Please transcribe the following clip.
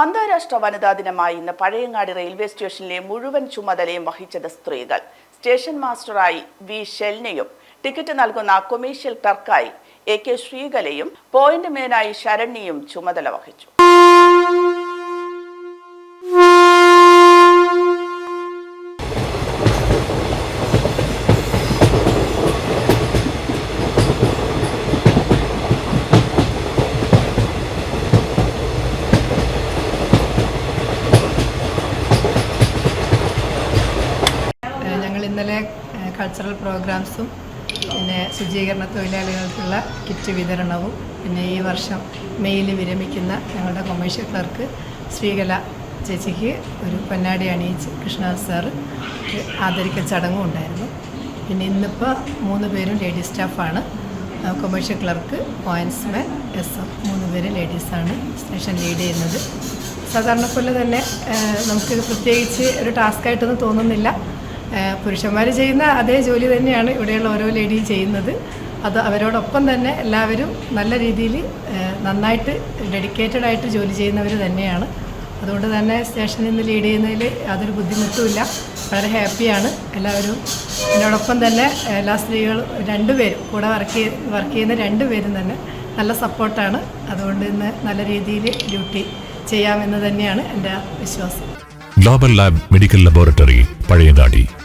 അന്താരാഷ്ട്ര വനിതാ ദിനമായി ഇന്ന് പഴയങ്ങാടി റെയിൽവേ സ്റ്റേഷനിലെ മുഴുവൻ ചുമതലയും വഹിച്ചത് സ്ത്രീകൾ. സ്റ്റേഷൻ മാസ്റ്ററായി വി ഷെൽനയും ടിക്കറ്റ് നൽകുന്ന കൊമേഴ്ഷ്യൽ ക്ലർക്കായി എ കെ ശ്രീകലയും പോയിന്റ് മേനായി ശരണ്യയും ചുമതല വഹിച്ചു. ഇന്നലെ കൾച്ചറൽ പ്രോഗ്രാംസും പിന്നെ ശുചീകരണ തൊഴിലാളികൾക്കുള്ള കിറ്റ് വിതരണവും പിന്നെ ഈ വർഷം മെയിൽ വിരമിക്കുന്ന ഞങ്ങളുടെ കൊമേഴ്ഷ്യൽ ക്ലർക്ക് ശ്രീകല ചേച്ചിക്ക് ഒരു പൊന്നാടി അണിയിച്ച് കൃഷ്ണദാസ് സാറ് ആദരിക്കൽ ചടങ്ങും ഉണ്ടായിരുന്നു. പിന്നെ ഇന്നിപ്പോൾ മൂന്ന് പേരും ladies സ്റ്റാഫാണ് commercial clerk pointsman S M മൂന്ന് പേര് ലേഡീസാണ് സ്റ്റേഷൻ ലീഡ് ചെയ്യുന്നത്. സാധാരണ പോലെ തന്നെ നമുക്ക് പ്രത്യേകിച്ച് ഒരു ടാസ്ക്കായിട്ടൊന്നും തോന്നുന്നില്ല. പുരുഷന്മാർ ചെയ്യുന്ന അതേ ജോലി തന്നെയാണ് ഇവിടെയുള്ള ഓരോ ലേഡിയും ചെയ്യുന്നത്. അത് അവരോടൊപ്പം തന്നെ എല്ലാവരും നല്ല രീതിയിൽ നന്നായിട്ട് ഡെഡിക്കേറ്റഡ് ആയിട്ട് ജോലി ചെയ്യുന്നവർ തന്നെയാണ്. അതുകൊണ്ട് തന്നെ സ്റ്റേഷനിൽ നിന്ന് ലീഡ് ചെയ്യുന്നതിൽ യാതൊരു ബുദ്ധിമുട്ടുമില്ല വളരെ ഹാപ്പിയാണ് എല്ലാവരും എന്നോടൊപ്പം തന്നെ എല്ലാ സ്ത്രീകളും രണ്ടുപേരും കൂടെ വർക്ക് ചെയ്ത് വർക്ക് ചെയ്യുന്ന രണ്ടുപേരും തന്നെ നല്ല സപ്പോർട്ടാണ് അതുകൊണ്ട് ഇന്ന് നല്ല രീതിയിൽ ഡ്യൂട്ടി ചെയ്യാമെന്ന് തന്നെയാണ് എന്റെ വിശ്വാസം. Global lab medical laboratory Pazhayangadi.